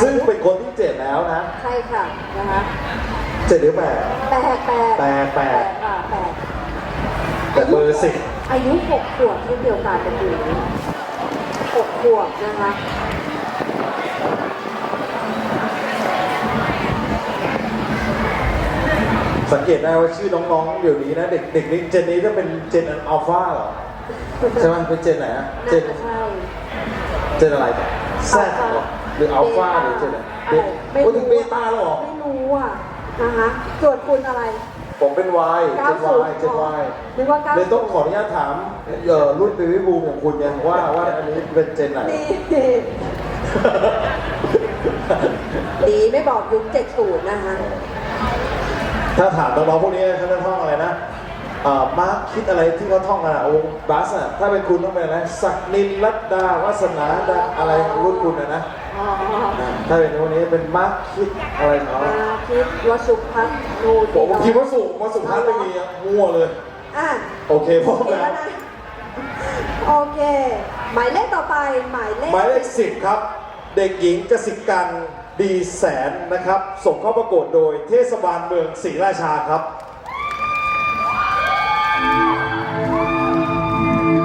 ซึ่งเป็นคนที่เจ็ดแล้วนะใช่ค่ะนะคะเจ็ดหรือแปดแปดแปดแปดแปดค่ะแปดแต่เบอร์สิบอายุหกขวบเช่นเดียวกันเป็นอยู่หกขวบนะคะสังเกตได้ว่าชื่อน้องๆเดี๋ยวนี้นะเด็กเด็กนี้เจนนี้ก็เป็นเจนอัลฟาเหรอใช่ไหมเป็นเจนไหนอะเจน่านจะใช่เจนอะไรแซดเหรอห รืออัลฟาหรือเจนอะไรเด็กไม่โอ้ถึงเบรู้ต้าแล้วเหรอไม่รู้อะนะคะส่วนคุณอะไร ผมเป็น Y เจน90 Y เจน Y นึกว่าเลยต้องขออนุญาตถามเอ่อรุ่นเบบี้บูมอย่างคุณเนี่ยว่าว่าอันนี้เป็นเจนไหน ดีดีไม่บอกยุค70นะคะถ้าถามน้องๆพวกนี้เขาจะท่องอะไรนะ เอ่อมาร์คคิดอะไรที่เขาท่องกันอะวงบัสอะถ้าเป็นคุณต้องเป็นอะไรศักนินรัตดาวาสนาดาอะไรรุ่นคุณอะนะอ๋ออ่าถ้าเป็นวันนี้เป็นมาร์คคิดอะไรของเขามาคิดวสุพัฒน์นูผมผมคิดว่าสุว่าสุภาพไม่มีอะมั่วเลย อะโอเคพร้อมเดี๋ยวแล้วนะโอเค หมายเลขต่อไปหมายเลขหมายเลขสิบครับ เด็กหญิงกสิกันดีแสนนะครับ ส่งเข้าประกวดโดยเทศบาลเมืองศรีราชาครับ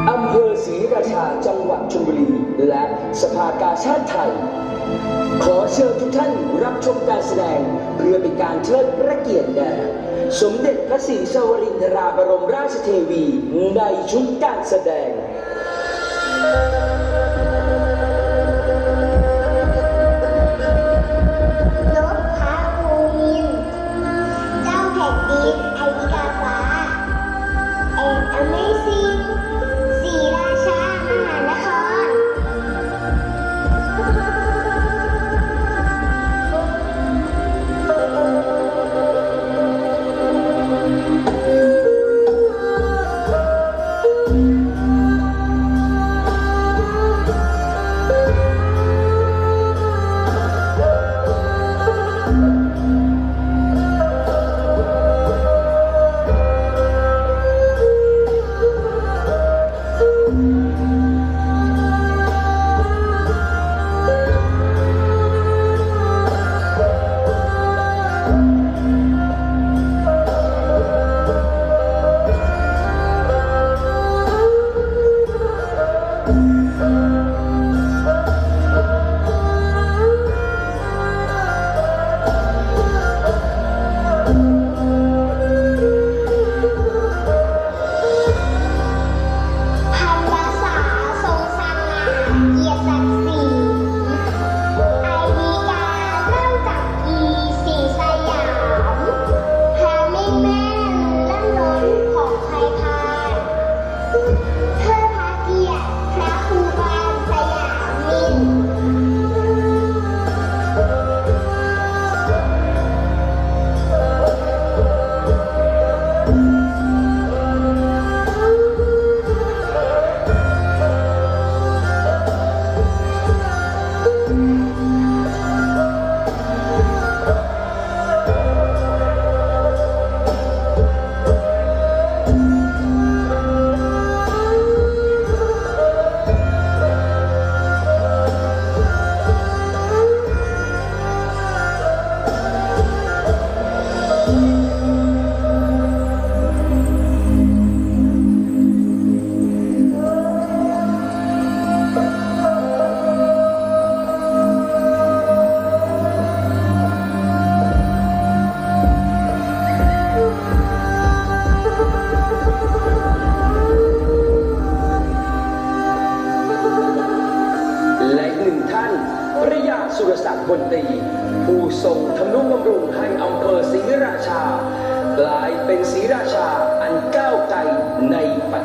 อำเภอศรีราชาจังหวัดชลบุรี และสภากาชาติไทย ขอเชิญทุกท่านรับชมการแสดง เพื่อเป็นการเชิดพระเกียรติแด่สมเด็จพระศรีสวรินทราบรมราชเทวีในชุดการแสดงน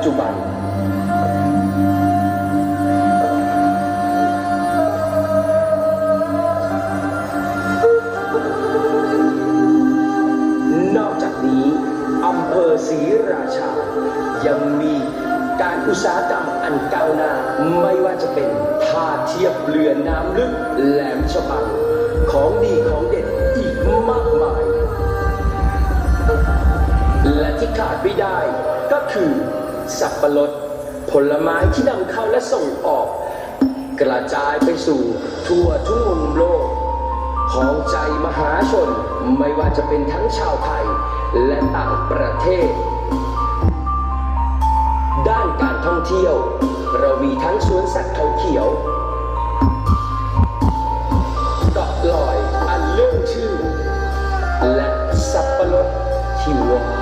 จุบัน นอกจากนี้อำเภอศรีราชา ยังมีการอุตสาหกรรมอันก้าวหน้า ไม่ว่าจะเป็นท่าเทียบเรือน้ำลึกแหลมฉบัง ของดีของเด็ดอีกมากมาย และที่ขาดไม่ได้ก็คือ สับปะรด ผลไม้ที่นำเข้าและส่งออก กระจายไปสู่ทั่วทุกมุมโลก ของใจมหาชนไม่ว่าจะเป็นทั้งชาวไทยและต่างประเทศ ด้านการท่องเที่ยว เรามีทั้งสวนสัตว์เขาเขียวเกาะลอยอันเลื่องชื่อ และสับปะรดที่วาน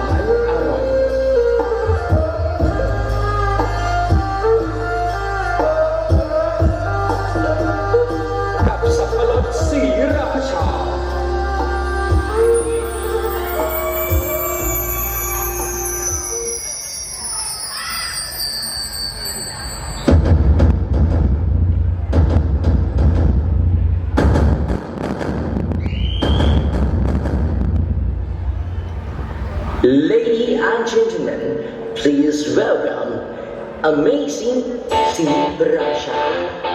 and gentlemen, please welcome amazing Steve Russia.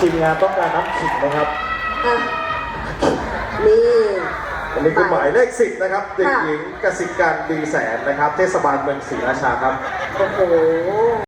ทีมงานต้องการนับสิบนะครับมีอันนี้คือหมายเลขสิบนะครับเด็กหญิงกสิการดีแสนนะครับ เทศบาลเมืองศรีราชาครับ โอ้โห